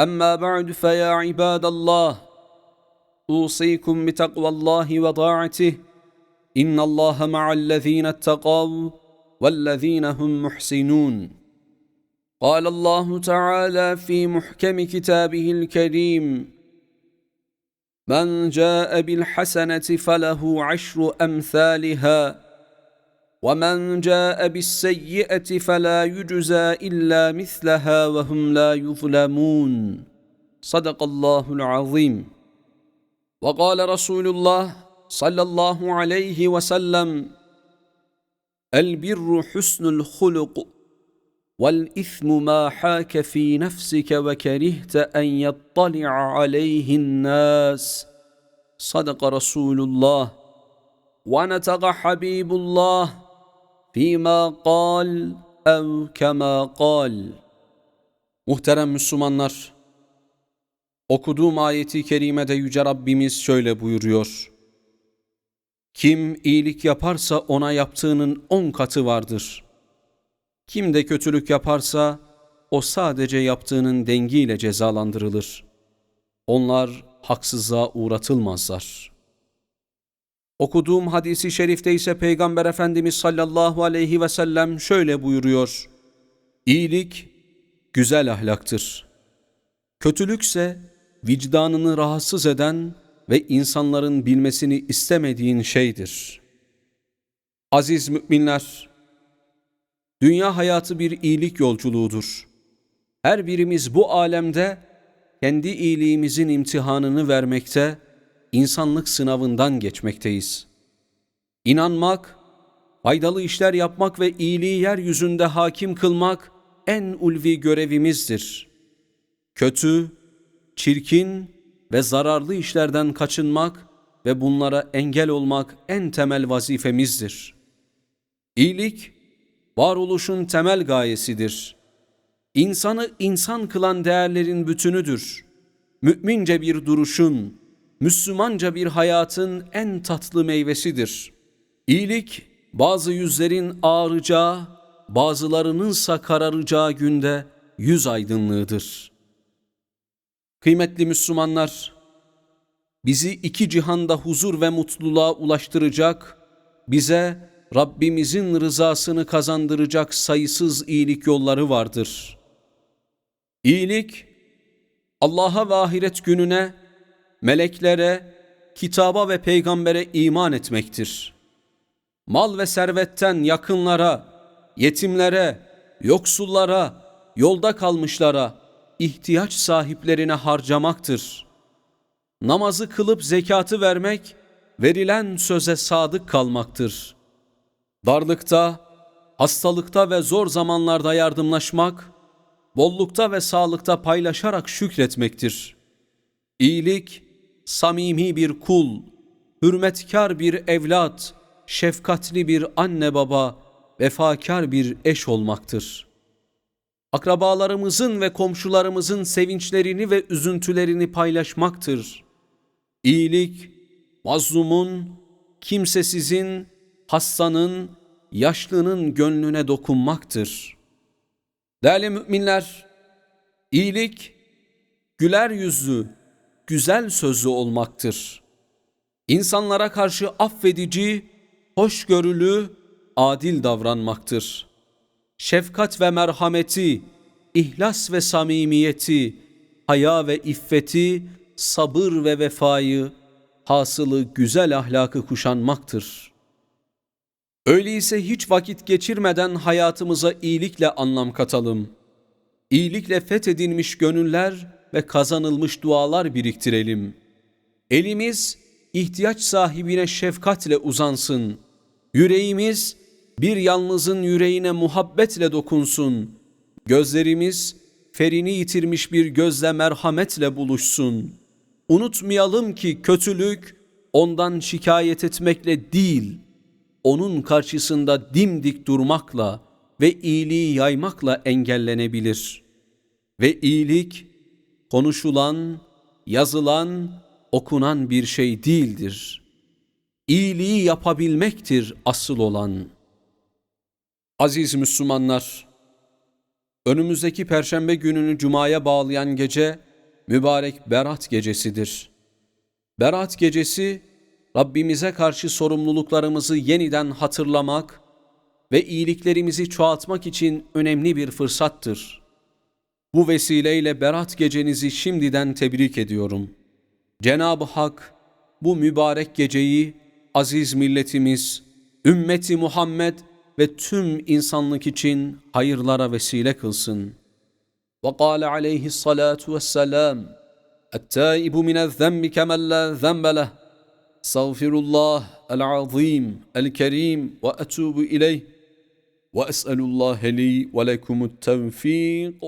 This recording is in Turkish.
أما بعد فيا عباد الله أوصيكم بتقوى الله وطاعته. إن الله مع الذين اتقوا والذين هم محسنون. قال الله تعالى في محكم كتابه الكريم من جاء بالحسنة فله عشر أمثالها ومن جاء بالسيئة فلا يجزى إلا مثلها وهم لا يظلمون. صدق الله العظيم. وقال رسول الله صلى الله عليه وسلم البر حسن الخلق والإثم ما حاك في نفسك وكرهت أن يطلع عليه الناس. صدق رسول الله. ونطق حبيب الله. Fîmâ kal ev kemâ kal. Muhterem Müslümanlar, okuduğum ayeti kerimede Yüce Rabbimiz şöyle buyuruyor. Kim iyilik yaparsa ona yaptığının on katı vardır. Kim de kötülük yaparsa o sadece yaptığının dengiyle cezalandırılır. Onlar haksızlığa uğratılmazlar.'' Okuduğum hadisi şerifte ise Peygamber Efendimiz sallallahu aleyhi ve sellem şöyle buyuruyor. İyilik güzel ahlaktır. Kötülükse vicdanını rahatsız eden ve insanların bilmesini istemediğin şeydir. Aziz müminler, dünya hayatı bir iyilik yolculuğudur. Her birimiz bu alemde kendi iyiliğimizin imtihanını vermekte, insanlık sınavından geçmekteyiz. İnanmak, faydalı işler yapmak ve iyiliği yeryüzünde hakim kılmak en ulvi görevimizdir. Kötü, çirkin ve zararlı işlerden kaçınmak ve bunlara engel olmak en temel vazifemizdir. İyilik, varoluşun temel gayesidir. İnsanı insan kılan değerlerin bütünüdür. Mümince bir duruşun, Müslümanca bir hayatın en tatlı meyvesidir. İyilik, bazı yüzlerin ağaracağı, bazılarınınsa kararacağı günde yüz aydınlığıdır. Kıymetli Müslümanlar, bizi iki cihanda huzur ve mutluluğa ulaştıracak, bize Rabbimizin rızasını kazandıracak sayısız iyilik yolları vardır. İyilik, Allah'a ve ahiret gününe, meleklere, kitaba ve peygambere iman etmektir. Mal ve servetten yakınlara, yetimlere, yoksullara, yolda kalmışlara, ihtiyaç sahiplerine harcamaktır. Namazı kılıp zekatı vermek, verilen söze sadık kalmaktır. Darlıkta, hastalıkta ve zor zamanlarda yardımlaşmak, bollukta ve sağlıkta paylaşarak şükretmektir. İyilik, samimi bir kul, hürmetkar bir evlat, şefkatli bir anne baba, vefakar bir eş olmaktır. Akrabalarımızın ve komşularımızın sevinçlerini ve üzüntülerini paylaşmaktır. İyilik, mazlumun, kimsesizin, hastanın, yaşlının gönlüne dokunmaktır. Değerli müminler, iyilik, güler yüzlü, güzel sözlü olmaktır. İnsanlara karşı affedici, hoşgörülü, adil davranmaktır. Şefkat ve merhameti, ihlas ve samimiyeti, haya ve iffeti, sabır ve vefayı, hasılı güzel ahlakı kuşanmaktır. Öyleyse hiç vakit geçirmeden hayatımıza iyilikle anlam katalım. İyilikle fethedilmiş gönüller ve kazanılmış dualar biriktirelim. Elimiz ihtiyaç sahibine şefkatle uzansın. Yüreğimiz bir yalnızın yüreğine muhabbetle dokunsun. Gözlerimiz ferini yitirmiş bir gözle merhametle buluşsun. Unutmayalım ki kötülük ondan şikayet etmekle değil, onun karşısında dimdik durmakla ve iyiliği yaymakla engellenebilir. Ve iyilik konuşulan, yazılan, okunan bir şey değildir. İyiliği yapabilmektir asıl olan. Aziz Müslümanlar, önümüzdeki perşembe gününü cumaya bağlayan gece mübarek Berat gecesidir. Berat gecesi Rabbimize karşı sorumluluklarımızı yeniden hatırlamak ve iyiliklerimizi çoğaltmak için önemli bir fırsattır. Bu vesileyle Berat gecenizi şimdiden tebrik ediyorum. Cenab-ı Hak bu mübarek geceyi aziz milletimiz, ümmeti Muhammed ve tüm insanlık için hayırlara vesile kılsın. وقال عليه الصلاة والسلام التائب من الذنب كمن لا ذنب له استغفر الله العظيم الكريم وأتوب إليه وأسأل الله لي ولكم التوفيق